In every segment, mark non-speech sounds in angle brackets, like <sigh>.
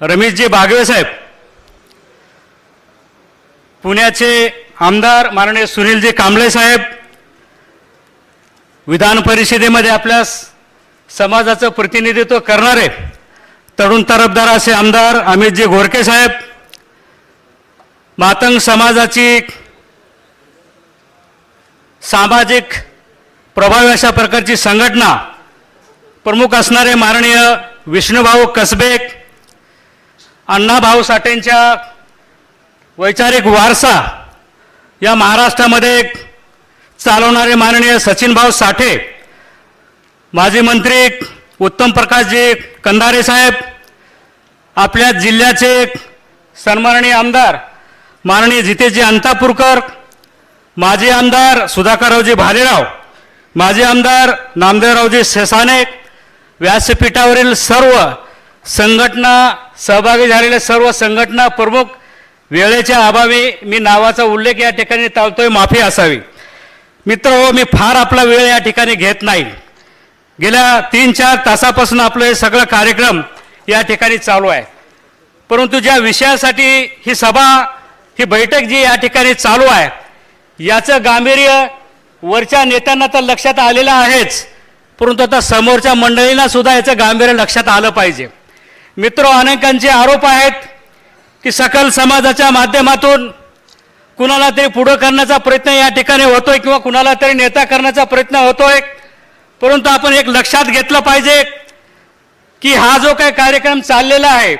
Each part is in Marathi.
रमेशजी बागवे साहेब पुण्याचे आमदार माननीय सुनीलजी कांबळे साहेब विधान परिषदेमध्ये आपल्या समाजाचं प्रतिनिधित्व करणारे तरुण तरफदार असे आमदार अमितजी घोरके साहेब मातंग समाजाची सामाजिक प्रभावी अशा प्रकारची संघटना प्रमुख असणारे माननीय विष्णुभाऊ कसबे अण्णाभाऊ साठेंच्या वैचारिक वारसा या महाराष्ट्रामध्ये चालवणारे माननीय सचिनभाऊ साठे माजी मंत्री उत्तम प्रकाशजी कंधारे साहेब आपल्या जिल्ह्याचे सन्माननीय आमदार माननीय जितेजी अंतापूरकर माजी आमदार सुधाकररावजी भालेराव माजी आमदार नामदेवरावजी सेसाने व्यासपीठावरील सर्व संघटना सहभागी झालेल्या सर्व संघटना प्रमुख वेळेच्या अभावी मी नावाचा उल्लेख या ठिकाणी टाळतोय माफी असावी. मित्र हो मी फार आपला वेळ या ठिकाणी घेत नाही. गेल्या तीन चार तासापासून आपलं हे सगळं कार्यक्रम या ठिकाणी चालू आहे. परंतु ज्या विषयासाठी ही सभा ही बैठक जी या ठिकाणी चालू आहे याचं गांभीर्य वरच्या नेत्यांना तर लक्षात आलेलं आहेच परंतु आता समोरच्या मंडळींना सुद्धा याचं गांभीर्य लक्षात आलं पाहिजे. मित्र अनेकांचे आरोप आहेत की सकल समाजाच्या माध्यमातून कुणाला तरी पुढं करण्याचा प्रयत्न या ठिकाणी होतोय किंवा कुणाला तरी नेता करण्याचा प्रयत्न होतोय. परंतु आपण एक लक्षात घेतलं पाहिजे की हा जो काही कार्यक्रम चाललेला आहे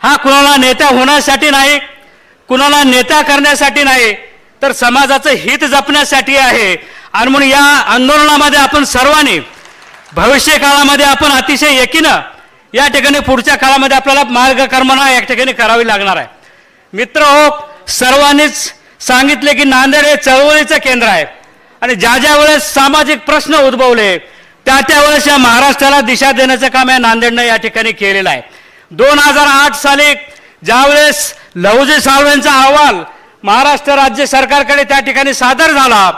हा कुणाला नेता होण्यासाठी नाही कुणाला नेता करण्यासाठी नाही तर समाजाचं हित जपण्यासाठी आहे. आणि म्हणून या आंदोलनामध्ये आपण सर्वांनी भविष्य काळामध्ये आपण अतिशय एकीनं या ठिकाणी पुढच्या काळामध्ये आपल्याला मार्गकर्मणा या ठिकाणी करावी लागणार आहे. मित्र हो सर्वांनीच सांगितले की नांदेड हे चळवळीचं केंद्र आहे. आणि ज्या ज्या वेळेस सामाजिक प्रश्न उद्भवले त्या त्यावेळेस या महाराष्ट्राला दिशा देण्याचं काम या नांदेडनं या ठिकाणी केलेलं आहे. दोन हजार आठ साली ज्यावेळेस लहुजी साळवेंचा अहवाल महाराष्ट्र राज्य सरकारकडे त्या ठिकाणी सादर झाला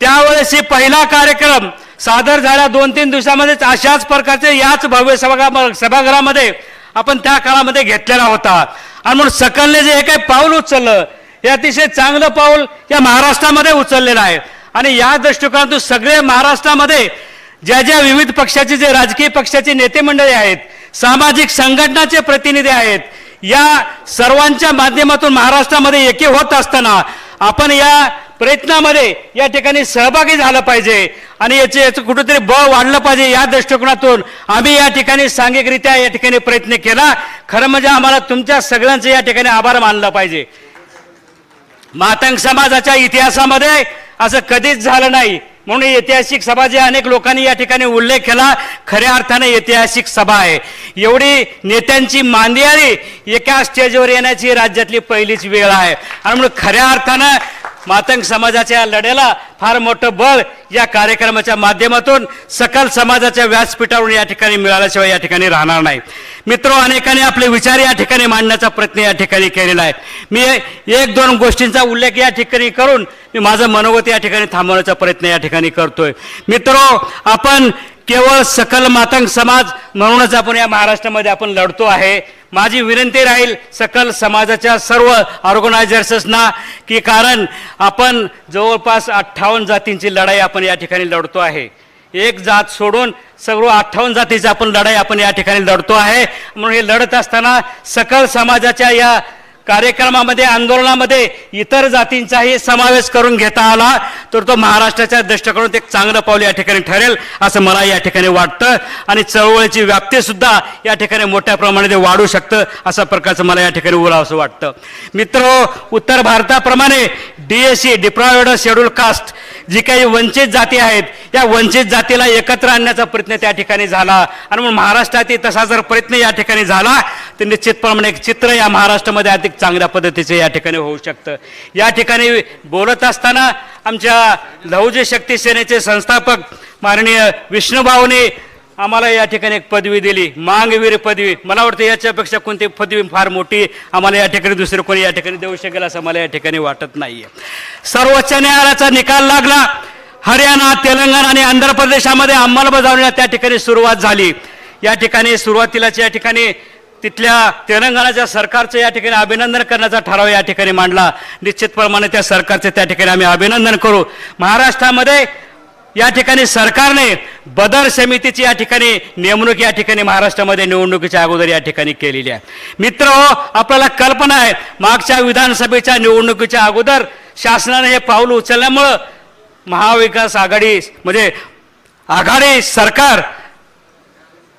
त्यावेळेस हे पहिला कार्यक्रम सादर झाल्या दोन तीन दिवसामध्येच अशाच प्रकारचे याच भव्य सभा सभागृहामध्ये आपण त्या काळामध्ये घेतलेला होता. आणि म्हणून सकलने जे हे काही पाऊल उचललं हे अतिशय चांगलं पाऊल या महाराष्ट्रामध्ये उचललेलं आहे. आणि या दृष्टिकोनातून सगळे महाराष्ट्रामध्ये ज्या ज्या विविध पक्षाचे जे राजकीय पक्षाचे नेते मंडळी आहेत सामाजिक संघटनाचे प्रतिनिधी आहेत या सर्वांच्या माध्यमातून महाराष्ट्रामध्ये एकी होत असताना आपण या प्रयत्नामध्ये या ठिकाणी सहभागी झालं पाहिजे. आणि याचे याचं कुठंतरी बळ वाढलं पाहिजे या दृष्टिकोनातून आम्ही या ठिकाणी सांघिकरित्या या ठिकाणी प्रयत्न केला. खरं म्हणजे आम्हाला तुमच्या सगळ्यांचे या ठिकाणी आभार मानला पाहिजे. मातंग समाजाच्या इतिहासामध्ये असं कधीच झालं नाही. म्हणून ऐतिहासिक सभा जे अनेक लोकांनी या ठिकाणी उल्लेख केला खऱ्या अर्थाने ऐतिहासिक सभा आहे. एवढी नेत्यांची मांदियारी एका स्टेजवर येण्याची राज्यातली पहिलीच वेळ आहे. आणि म्हणून खऱ्या अर्थानं मातंग समाजाच्या लढ्याला फार मोठं बळ या कार्यक्रमाच्या माध्यमातून सकल समाजाच्या व्यासपीठावरून या ठिकाणी मिळाल्याशिवाय या ठिकाणी राहणार नाही. मित्र अनेकांनी आपले विचार या ठिकाणी मांडण्याचा प्रयत्न या ठिकाणी केलेला आहे. मी एक दोन गोष्टींचा उल्लेख या ठिकाणी करून मी माझं मनोगत या ठिकाणी थांबवण्याचा प्रयत्न या ठिकाणी करतोय. मित्र आपण केवळ सकल मातंग समाज म्हणूनच आपण या महाराष्ट्रामध्ये आपण लढतो आहे. माझी विनंती राहील सकल समाजाच्या सर्व ऑर्गनायझर्सना की कारण आपण जवळपास अठ्ठावन्न जातींची लढाई आपण या ठिकाणी लढतो आहे. एक जात सोडून सर्व अठ्ठावन्न जातीची आपण लढाई आपण या ठिकाणी लढतो आहे. म्हणून हे लढत असताना सकल समाजाच्या या कार्यक्रमामध्ये आंदोलनामध्ये इतर जातींचाही समावेश करून घेता आला. तर तो महाराष्ट्राच्या दृष्टिकोनात एक चांगलं पाऊल या ठिकाणी ठरेल असं मला या ठिकाणी वाटतं. आणि चळवळीची व्याप्तीसुद्धा या ठिकाणी मोठ्या प्रमाणात वाढू शकतं अशा प्रकारचं मला या ठिकाणी बोलावं असं वाटतं. मित्र उत्तर भारताप्रमाणे डीएससी डिप्रायड शेड्यूल कास्ट जी काही वंचित जाती आहेत या वंचित जातीला एकत्र आणण्याचा प्रयत्न त्या ठिकाणी झाला. आणि म्हणून महाराष्ट्रातही तसा जर प्रयत्न या ठिकाणी झाला तर निश्चितप्रमाणे एक चित्र या महाराष्ट्रामध्ये अधिक चांगल्या पद्धतीचे या ठिकाणी होऊ शकतं. या ठिकाणी बोलत असताना आमच्या लहुजी शक्ती सेनेचे संस्थापक माननीय विष्णुभाऊने आम्हाला या ठिकाणी एक पदवी दिली. मांगवीर पदवी. मला वाटतं याच्यापेक्षा कोणती पदवी फार मोठी आम्हाला या ठिकाणी दुसरं कोणी या ठिकाणी देऊ शकेल असं मला या ठिकाणी वाटत नाहीये. सर्वोच्च न्यायालयाचा निकाल लागला. हरियाणा तेलंगणा आणि आंध्र प्रदेशामध्ये अंमलबजावणीला त्या ठिकाणी सुरुवात झाली. या ठिकाणी सुरुवातीलाच या ठिकाणी तिथल्या तेलंगणाच्या सरकारचं या ठिकाणी अभिनंदन करण्याचा ठराव या ठिकाणी मांडला. निश्चितप्रमाणे त्या सरकारचे त्या ठिकाणी आम्ही अभिनंदन करू. महाराष्ट्रामध्ये या ठिकाणी सरकारने बदर समितीची या ठिकाणी नेमणूक या ठिकाणी महाराष्ट्रामध्ये निवडणुकीच्या अगोदर या ठिकाणी केलेली आहे. मित्र हो आपल्याला कल्पना आहे मागच्या विधानसभेच्या निवडणुकीच्या अगोदर शासनाने हे पाऊल उचलल्यामुळं महाविकास आघाडी म्हणजे आघाडी सरकार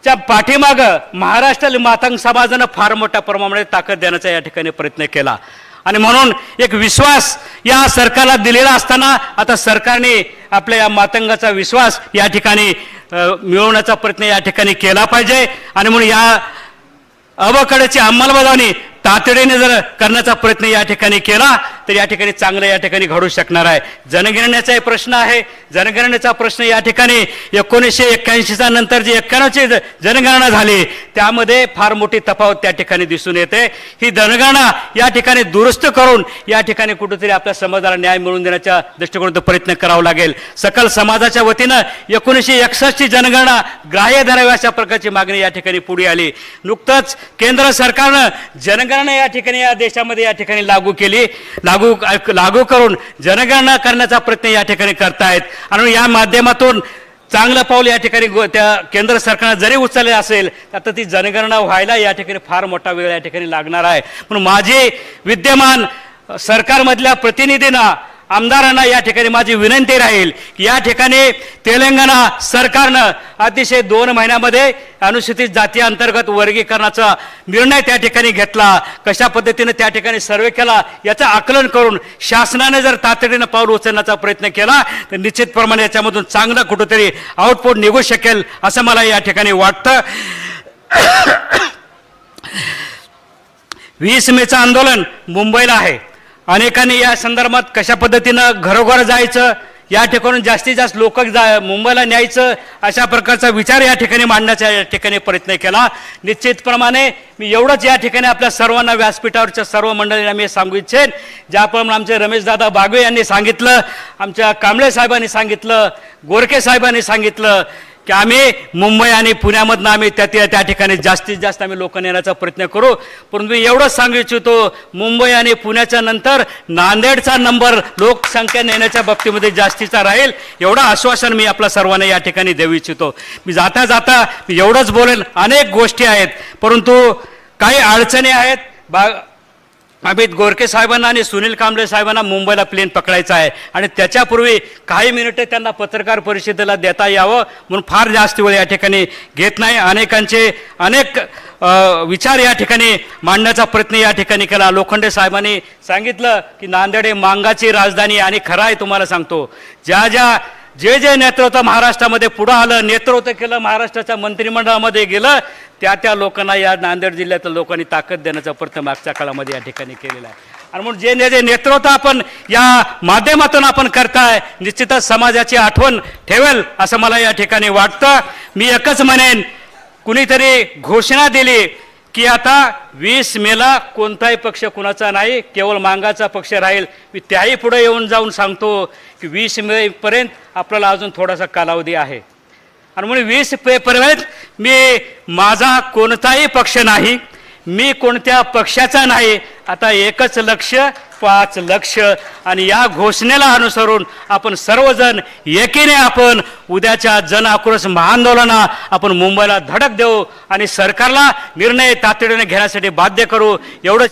च्या पाठीमाग महाराष्ट्रातील मातंग समाजानं फार मोठ्या प्रमाणामध्ये ताकद देण्याचा या ठिकाणी प्रयत्न केला. आणि म्हणून एक विश्वास या सरकारला दिलेला असताना आता सरकारने आपल्या या मातंगाचा विश्वास या ठिकाणी मिळवण्याचा प्रयत्न या ठिकाणी केला पाहिजे. आणि म्हणून या अवकडची अंमलबजावणी तातडीने जर करण्याचा प्रयत्न या ठिकाणी केला तर या ठिकाणी चांगलं या ठिकाणी घडू शकणार आहे. जनगणनेचाही प्रश्न आहे. जनगणनेचा प्रश्न या ठिकाणी एकोणीसशे एक्क्याऐंशीचा नंतर जी एक्क्याण्णवची जनगणना झाली त्यामध्ये फार मोठी तफावत त्या ठिकाणी दिसून येते. ही जनगणना या ठिकाणी दुरुस्त करून या ठिकाणी कुठेतरी आपल्या समाजाला न्याय मिळवून देण्याच्या दृष्टिकोनातून प्रयत्न करावा लागेल. सकल समाजाच्या वतीनं एकोणीसशे एकसष्टची जनगणना ग्राह्य धरावी अशा प्रकारची मागणी या ठिकाणी पुढे आली. नुकतंच केंद्र सरकारनं जनगणना या ठिकाणी या देशामध्ये या ठिकाणी लागू केली. लागू लागू करून जनगणना करण्याचा प्रयत्न या ठिकाणी करतायत. आणि या माध्यमातून चांगलं पाऊल या ठिकाणी त्या केंद्र सरकारनं जरी उचलले असेल तर ती जनगणना व्हायला या ठिकाणी फार मोठा वेळ या ठिकाणी लागणार आहे. म्हणून माझे विद्यमान सरकारमधल्या प्रतिनिधींना आमदारांना या ठिकाणी माझी विनंती राहील की या ठिकाणी तेलंगणा सरकारनं अतिशय दोन महिन्यामध्ये अनुसूचित जाती अंतर्गत वर्गीकरणाचा निर्णय त्या ठिकाणी घेतला. कशा पद्धतीनं त्या ठिकाणी सर्वे केला याचं आकलन करून शासनाने जर तातडीनं पाऊल उचलण्याचा प्रयत्न केला तर निश्चितप्रमाणे याच्यामधून चांगलं कुठंतरी आउटपुट निघू शकेल असं मला या ठिकाणी वाटतं. <coughs> वीस मेचं आंदोलन मुंबईला आहे. अनेकांनी या संदर्भात कशा पद्धतीनं घरोघर जायचं या ठिकाणून जास्तीत जास्त लोक जा मुंबईला न्यायचं अशा प्रकारचा विचार या ठिकाणी मांडण्याचा या ठिकाणी प्रयत्न केला. निश्चितप्रमाणे मी एवढंच या ठिकाणी आपल्या सर्वांना व्यासपीठावरच्या सर्व मंडळींना मी सांगू इच्छेन. ज्याप्रमाणे आमचे रमेशदादा बागवे यांनी सांगितलं आमच्या कांबळे साहेबांनी सांगितलं गोरखे साहेबांनी सांगितलं की आम्ही मुंबई आणि पुण्यामधनं आम्ही त्या त्या ठिकाणी जास्तीत जास्त आम्ही लोक नेण्याचा प्रयत्न करू. परंतु मी एवढंच सांगू इच्छितो मुंबई आणि पुण्याच्या नंतर नांदेडचा नंबर लोकसंख्या नेण्याच्या बाबतीमध्ये जास्तीचा राहील एवढं आश्वासन मी आपल्या सर्वांना या ठिकाणी देऊ इच्छितो. मी जाता जाता मी एवढंच बोलेल अनेक गोष्टी आहेत परंतु काही अडचणी आहेत बा अमित गोरखे साहेबांना आणि सुनील कांबळे साहेबांना मुंबईला प्लेन पकडायचा आहे. आणि त्याच्यापूर्वी काही मिनिटं त्यांना पत्रकार परिषदेला देता यावं म्हणून फार जास्त वेळ या ठिकाणी घेत नाही. अनेकांचे अनेक विचार या ठिकाणी मांडण्याचा प्रयत्न या ठिकाणी केला. लोखंडे साहेबांनी सांगितलं की नांदेड हे मांगाची राजधानी आणि खरं आहे तुम्हाला सांगतो. ज्या ज्या जे जे नेतृत्व महाराष्ट्रामध्ये पुढं आलं नेतृत्व केलं महाराष्ट्राच्या मंत्रिमंडळामध्ये गेलं त्या त्या लोकांना या नांदेड जिल्ह्यातल्या लोकांनी ताकद देण्याचा प्रयत्न मागच्या काळामध्ये या ठिकाणी केलेला आहे. आणि म्हणून जे जे नेतृत्व आपण या माध्यमातून आपण करताय निश्चितच समाजाची आठवण ठेवेल असं मला या ठिकाणी वाटतं. मी एकच म्हणेन कुणीतरी घोषणा दिली की आता वीस मेला कोणताही पक्ष कुणाचा नाही केवळ मांगाचा पक्ष राहील. मी त्याही पुढे येऊन जाऊन सांगतो की वीस मेपर्यंत आपल्याला अजून थोडासा कालावधी आहे. आणि म्हणून वीस पेपर्यंत मी माझा कोणताही पक्ष नाही मी कोणत्या पक्षाचा नाही आता एकच लक्ष पाच लक्ष आणि या घोषणेला अनुसरून आपण सर्वजण एकीने आपण उद्याच्या जन आक्रोश महाआंदोलना आपण मुंबईला धडक देऊ आणि सरकारला निर्णय तातडीने घेण्यासाठी बाध्य करू. एवढंच